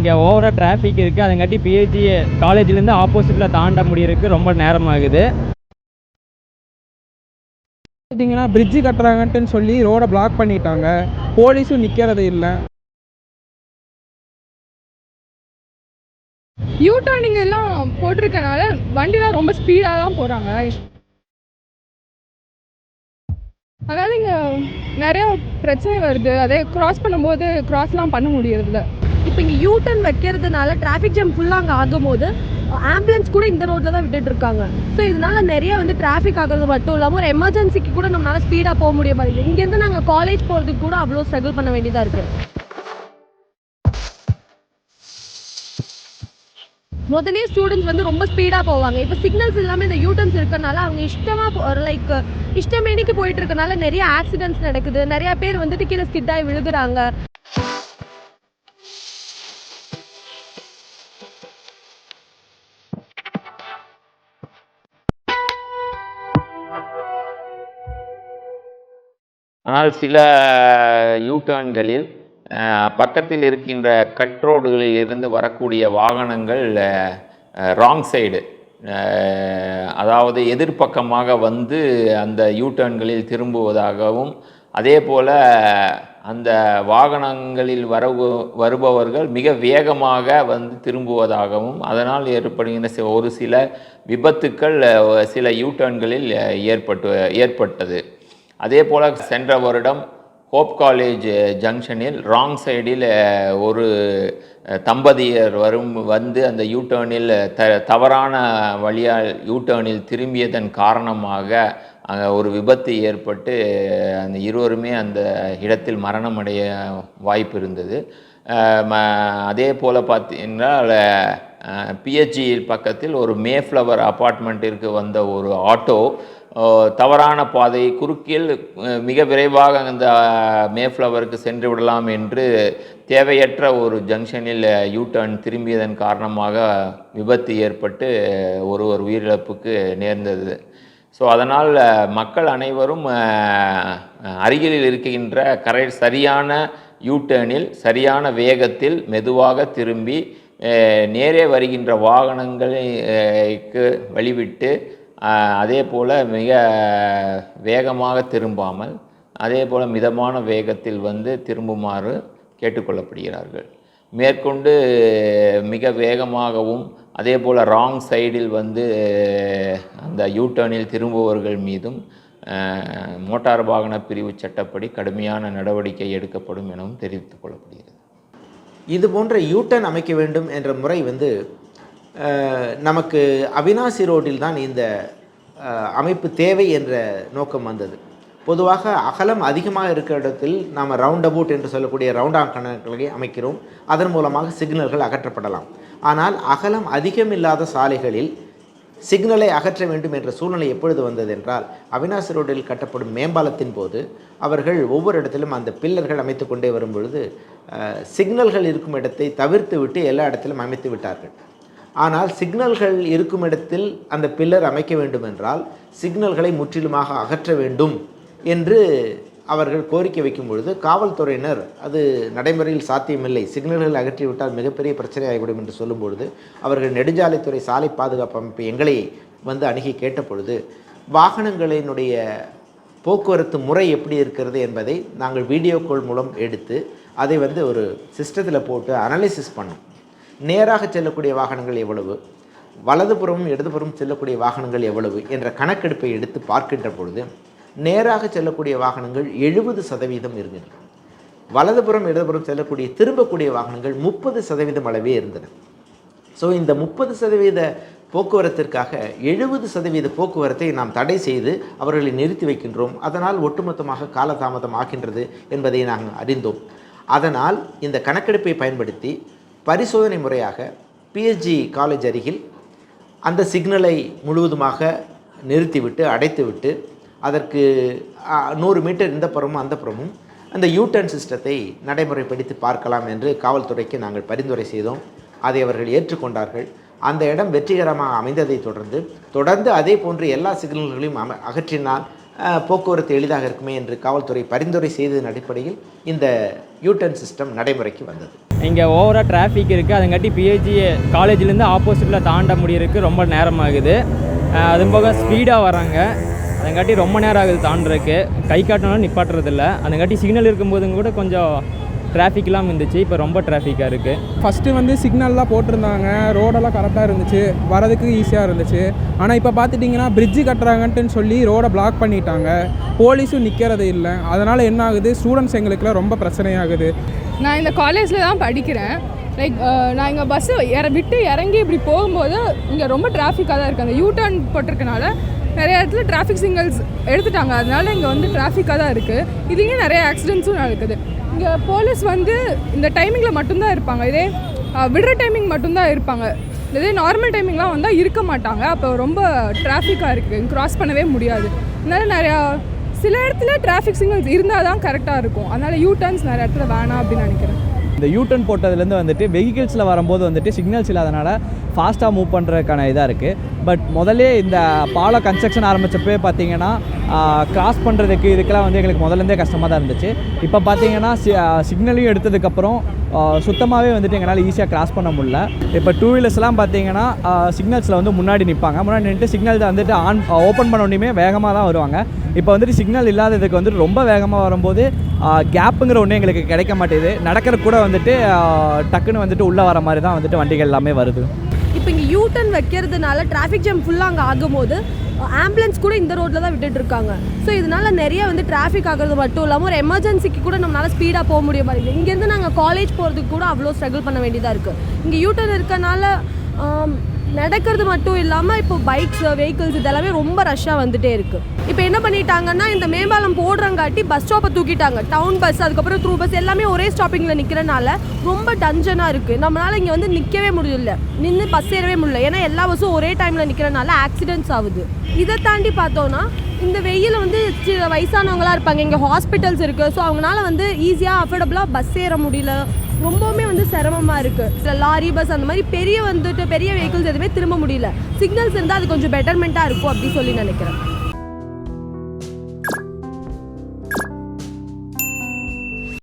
இங்கே ஓவராக டிராஃபிக் இருக்குது அதுங்காட்டி பிஹெச்சி காலேஜ்லேருந்து ஆப்போசிட்டில் தாண்ட முடியறதுக்கு ரொம்ப நேரமாகுது. பார்த்தீங்கன்னா பிரிட்ஜு கட்டுறாங்கன்ட்டுன்னு சொல்லி ரோடை பிளாக் பண்ணிட்டாங்க. போலீஸும் நிற்கிறது இல்லை. யூ டர்னிங் எல்லாம் போட்டிருக்கனால வண்டிலாம் ரொம்ப ஸ்பீடாக தான் போகிறாங்க அதாவது இங்கே நிறைய பிரச்சனை வருது. அதே கிராஸ் பண்ணும்போது கிராஸ்லாம் பண்ண முடியறதில்ல. இப்போ இங்கே யூ டர்ன் வைக்கிறதுனால டிராஃபிக் ஜாம் ஃபுல்லாக அங்கே ஆகும்போது ஆம்புலன்ஸ் கூட இந்த ரோட்டில் தான் விட்டுட்டு இருக்காங்க. ஸோ இதனால நிறைய வந்து டிராஃபிக் ஆகிறது மட்டும் இல்லாமல் ஒரு எமர்ஜென்சிக்கு கூட நம்மளால ஸ்பீடாக போக முடிய மாட்டேங்குது. இங்கேருந்து நாங்கள் காலேஜ் போகிறதுக்கு கூட அவ்வளோ ஸ்ட்ரகிள் பண்ண வேண்டியதாக இருக்குது முதலே ஸ்டூடெண்ட்ஸ் வந்து ரொம்ப ஸ்பீடாக போவாங்க. இப்போ சிக்னல்ஸ் இல்லாமல் இந்த யூட்டர்ன்ஸ் இருக்கறனால அவங்க இஷ்டமாக லைக் இஷ்டமேனிக்கு போயிட்டு இருக்கனால நிறைய ஆக்சிடென்ட்ஸ் நடக்குது. நிறைய பேர் வந்துட்டு கீழே ஸ்கிட் ஆகி விழுகுறாங்க. ஆனால் சில யூட்டர்ன்களில் பக்கத்தில் இருக்கின்ற கட் ரோடுகளில் இருந்து வரக்கூடிய வாகனங்கள் ராங் சைடு அதாவது எதிர்ப்பக்கமாக வந்து அந்த யூடர்ன்களில் திரும்புவதாகவும் அதே போல் அந்த வாகனங்களில் வரவு வருபவர்கள் மிக வேகமாக வந்து திரும்புவதாகவும் அதனால் ஏற்படுகின்ற ஒரு சில விபத்துக்கள் சில யூடர்ன்களில் ஏற்பட்டு ஏற்பட்டது. அதே போல் சென்ற வருடம் ஹோப் காலேஜ் ஜங்ஷனில் ராங் சைடில் ஒரு தம்பதியர் வரும் வந்து அந்த யூடேர்னில் த தவறான வழியால் யூடேர்னில் திரும்பியதன் காரணமாக அங்கே ஒரு விபத்து ஏற்பட்டு அந்த இருவருமே அந்த இடத்தில் மரணமடைய வாய்ப்பு இருந்தது. ம- அதே போல் பார்த்தீங்கன்னா பிஹெச்சி பக்கத்தில் ஒரு மேஃப்ளவர் அப்பார்ட்மெண்ட்டிற்கு வந்த ஒரு ஆட்டோ தவறான பாதை குறுக்கில் மிக விரைவாக அந்த மேஃப்ளவருக்கு சென்று விடலாம் என்று தேவையற்ற ஒரு ஜங்ஷனில் யூ டர்ன் திரும்பியதன் காரணமாக விபத்து ஏற்பட்டு ஒருவர் உயிரிழப்புக்கு நேர்ந்தது. ஸோ அதனால் மக்கள் அனைவரும் அருகில் இருக்கின்ற கரை சரியான யூ சரியான வேகத்தில் மெதுவாக திரும்பி நேரே வருகின்ற வாகனங்களுக்கு வழிவிட்டு அதே போல் மிக வேகமாக திரும்பாமல் அதே போல் மிதமான வேகத்தில் வந்து திரும்புமாறு கேட்டுக்கொள்ளப்படுகிறார்கள். மேற்கொண்டு மிக வேகமாகவும் அதே போல் ராங் சைடில் வந்து அந்த யூடர்னில் திரும்புபவர்கள் மீதும் மோட்டார் வாகன பிரிவு சட்டப்படி கடுமையான நடவடிக்கை எடுக்கப்படும் எனவும் தெரிவித்துக் கொள்ளப்படுகிறது. இது போன்ற யூட்டன் அமைக்க வேண்டும் என்ற முறை வந்து நமக்கு அவினாசி ரோட்டில் தான் இந்த அமைப்பு தேவை என்ற நோக்கம் வந்தது. பொதுவாக அகலம் அதிகமாக இருக்கிற இடத்தில் நாம் ரவுண்ட் அபவுட் என்று சொல்லக்கூடிய ரவுண்டாங் கணக்குகளை அமைக்கிறோம். அதன் மூலமாக சிக்னல்கள் அகற்றப்படலாம். ஆனால் அகலம் அதிகமில்லாத சாலைகளில் சிக்னலை அகற்ற வேண்டும் என்ற சூழ்நிலை எப்பொழுது வந்ததென்றால் அவினாசி ரோட்டில் கட்டப்படும் மேம்பாலத்தின் போது அவர்கள் ஒவ்வொரு இடத்திலும் அந்த பில்லர்கள் அமைத்து கொண்டே வரும் பொழுது சிக்னல்கள் இருக்கும் இடத்தை தவிர்த்து விட்டு எல்லா இடத்திலும் அமைத்து விட்டார்கள். ஆனால் சிக்னல்கள் இருக்கும் இடத்தில் அந்த பில்லர் அமைக்க வேண்டும் என்றால் சிக்னல்களை முற்றிலுமாக அகற்ற வேண்டும் என்று அவர்கள் கோரிக்கை வைக்கும் பொழுது காவல்துறையினர் அது நடைமுறையில் சாத்தியமில்லை. சிக்னல்கள் அகற்றிவிட்டால் மிகப்பெரிய பிரச்சனை ஆகிவிடும் என்று சொல்லும் பொழுது அவர்கள் நெடுஞ்சாலைத்துறை சாலை பாதுகாப்பு அமைப்பு எங்களை வந்து அணுகி கேட்ட பொழுது வாகனங்களினுடைய போக்குவரத்து முறை எப்படி இருக்கிறது என்பதை நாங்கள் வீடியோ கால் மூலம் எடுத்து அதை வந்து ஒரு சிஸ்டத்தில் போட்டு அனலிசிஸ் பண்ணோம். நேராக செல்லக்கூடிய வாகனங்கள் எவ்வளவு? வலதுபுறமும் இடதுபுறமும் செல்லக்கூடிய வாகனங்கள் எவ்வளவு? என்ற கணக்கெடுப்பை எடுத்து பார்க்கின்ற பொழுது நேராக செல்லக்கூடிய வாகனங்கள் எழுபது சதவீதம் இருந்தன. வலதுபுறம் இடதுபுறம் செல்லக்கூடிய திரும்பக்கூடிய வாகனங்கள் முப்பது சதவீதம் அளவே இருந்தன. ஸோ இந்த முப்பது சதவீத போக்குவரத்திற்காக எழுபது சதவீத போக்குவரத்தை நாம் தடை செய்து அவர்களை நிறுத்தி வைக்கின்றோம். அதனால் ஒட்டுமொத்தமாக காலதாமதம் ஆகின்றது என்பதை நாங்கள் அறிந்தோம். அதனால் இந்த கணக்கெடுப்பை பயன்படுத்தி பரிசோதனை முறையாக பிஎஸ்ஜி காலேஜ் அருகில் அந்த சிக்னலை முழுவதுமாக நிறுத்திவிட்டு அடைத்துவிட்டு அதற்கு நூறு மீட்டர் இந்த புறமும் அந்த புறமும் அந்த யூட்டர்ன் சிஸ்டத்தை நடைமுறைப்படுத்தி பார்க்கலாம் என்று காவல்துறைக்கு நாங்கள் பரிந்துரை செய்தோம். அதை அவர்கள் ஏற்றுக்கொண்டார்கள். அந்த இடம் வெற்றிகரமாக அமைந்ததை தொடர்ந்து தொடர்ந்து அதே போன்று எல்லா சிக்னல்களையும் அம அகற்றினால் போக்குவரத்து எளிதாக இருக்குமே என்று காவல்துறை பரிந்துரை செய்ததன் அடிப்படையில் இந்த யூட்டர்ன் சிஸ்டம் நடைமுறைக்கு வந்தது. இங்கே ஓவராக டிராஃபிக் இருக்குது அதுங்காட்டி பிஹெச்சி காலேஜ்லேருந்து ஆப்போசிட்டில் தாண்ட முடியறதுக்கு ரொம்ப நேரமாகுது. அஹ் போக ஸ்பீடாக வராங்க. அதுங்காட்டி ரொம்ப நேரம் ஆகுது தாண்டுறதுக்கு. கை காட்டினாலும் நிப்பாட்டுறதில்ல. அதுங்காட்டி சிக்னல் இருக்கும்போதும் கூட கொஞ்சம் டிராஃபிக்லாம் இருந்துச்சு. இப்போ ரொம்ப டிராஃபிக்காக இருக்குது ஃபஸ்ட்டு வந்து சிக்னல்லாம் போட்டிருந்தாங்க. ரோடெல்லாம் கரெக்டாக இருந்துச்சு. வரதுக்கு ஈஸியாக இருந்துச்சு. ஆனால் இப்போ பார்த்துட்டிங்கன்னா பிரிட்ஜு கட்டுறாங்கன்ட்டுன்னு சொல்லி ரோடை பிளாக் பண்ணிட்டாங்க. போலீஸும் நிற்கிறது இல்லை. அதனால் என்ன ஆகுது? ஸ்டூடெண்ட்ஸ் எங்களுக்குலாம் ரொம்ப பிரச்சனையாகுது. நான் இந்த காலேஜில் தான் படிக்கிறேன். லைக் நான் இங்கே பஸ்ஸு இற விட்டு இறங்கி இப்படி போகும்போது இங்கே ரொம்ப டிராஃபிக்காக தான் இருக்குது அந்த யூ டர்ன் போட்டிருக்கனால நிறைய இடத்துல டிராஃபிக் சிங்கிள்ஸ் எடுத்துட்டாங்க. அதனால இங்கே வந்து டிராஃபிக்காக தான் இருக்குது இதுலேயும் நிறைய ஆக்சிடென்ட்ஸும் நடக்குது. இங்கே போலீஸ் வந்து இந்த டைமிங்கில் மட்டும்தான் இருப்பாங்க. இதே விடுற டைமிங் மட்டும்தான் இருப்பாங்க. இதே நார்மல் டைமிங்லாம் வந்தால் இருக்க மாட்டாங்க. அப்போ ரொம்ப டிராஃபிக்காக இருக்குது கிராஸ் பண்ணவே முடியாது. அதனால நிறையா சில இடத்துல டிராஃபிக் சிக்னல்ஸ் இருந்தால் தான் கரெக்டாக இருக்கும். அதனால் யூ டர்ன்ஸ் நிறைய இடத்துல வேணாம் அப்படின்னு நினைக்கிறேன். இந்த யூட்டன் போட்டதுலேருந்து வந்துட்டு வெஹிக்கிள்ஸில் வரும்போது வந்துட்டு சிக்னல்ஸ் இல்லாதனால ஃபாஸ்ட்டாக மூவ் பண்ணுறதுக்கான இதாக இருக்குது பட் முதல்ல இந்த பாலம் கன்ஸ்ட்ரக்ஷன் ஆரம்பித்தப்பே பார்த்தீங்கன்னா கிராஸ் பண்ணுறதுக்கு இதுக்கெல்லாம் வந்து எங்களுக்கு முதலேருந்தே கஷ்டமாக தான் இருந்துச்சு. இப்போ பார்த்தீங்கன்னா சி சிக்னலையும் எடுத்ததுக்கப்புறம் சுத்தமாகவே வந்துட்டு எங்களால் ஈஸியாக கிராஸ் பண்ண முடியல. இப்போ டூ வீலர்ஸ்லாம் பார்த்தீங்கன்னா சிக்னல்ஸில் வந்து முன்னாடி நிற்பாங்க முன்னாடி நின்றுட்டு சிக்னல் வந்துட்டு ஆன் ஓப்பன் பண்ண உடனே வேகமாக தான் வருவாங்க. இப்போ வந்துட்டு சிக்னல் இல்லாததுக்கு வந்துட்டு ரொம்ப வேகமாக வரும்போது கேப்புங்கிற ஒன்று எங்களுக்கு கிடைக்க மாட்டேது நடக்கிற கூட வந்துட்டு டக்குன்னு வந்துட்டு உள்ளே வர மாதிரி தான் வந்துட்டு வண்டிகள் எல்லாமே வருது. இப்போ இங்கே யூ டர்ன் வைக்கிறதுனால டிராஃபிக் ஜாம் ஃபுல்லாக அங்கே ஆகும்போது ஆம்புலன்ஸ் கூட இந்த ரோட்டில் தான் விட்டுட்டு இருக்காங்க. ஸோ இதனால நிறைய வந்து டிராஃபிக் ஆகிறது மட்டும் இல்லாமல் ஒரு எமர்ஜென்சிக்கு கூட நம்மளால ஸ்பீடாக போக முடிய மாட்டேங்குது. இங்கேருந்து நாங்கள் காலேஜ் போகிறதுக்கு கூட அவ்வளோ ஸ்ட்ரகிள் பண்ண வேண்டியதாக இருக்குது இங்கே யூ டர்ன் இருக்கனால நடக்கிறது மட்டும் இல்லாமல் இப்போ பைக்ஸ் வெஹிக்கிள்ஸ் இதெல்லாமே ரொம்ப ரஷ்ஷாக வந்துட்டே இருக்குது இப்போ என்ன பண்ணிட்டாங்கன்னா இந்த மேம்பாலம் போடுறங்காட்டி பஸ் ஸ்டாப்பை தூக்கிட்டாங்க. டவுன் பஸ் அதுக்கப்புறம் த்ரூ பஸ் எல்லாமே ஒரே ஸ்டாப்பிங்கில் நிற்கிறனால ரொம்ப டஞ்சனாக இருக்குது நம்மளால் இங்கே வந்து நிற்கவே முடியல. நின்று பஸ் ஏறவே முடியல. ஏன்னா எல்லா பஸ்ஸும் ஒரே டைமில் நிற்கிறனால ஆக்சிடென்ட்ஸ் ஆகுது. இதை தாண்டி பார்த்தோன்னா இந்த வெயில் வந்து சில வயசானவங்களாம் இருப்பாங்க. இங்கே ஹாஸ்பிட்டல்ஸ் இருக்குது ஸோ அவங்களால வந்து ஈஸியாக அஃபோர்டபுளாக பஸ் ஏற முடியல. ரொம்பவுமே வந்து சிரமமாக இருக்குது லாரி பஸ் அந்த மாதிரி பெரிய வந்துட்டு பெரிய வெஹிக்கிள்ஸ் எதுவுமே திரும்ப முடியல. சிக்னல்ஸ் இருந்தால் அது கொஞ்சம் பெட்டர்மெண்ட்டாக இருக்கும் அப்படின்னு சொல்லி நினைக்கிறேன்.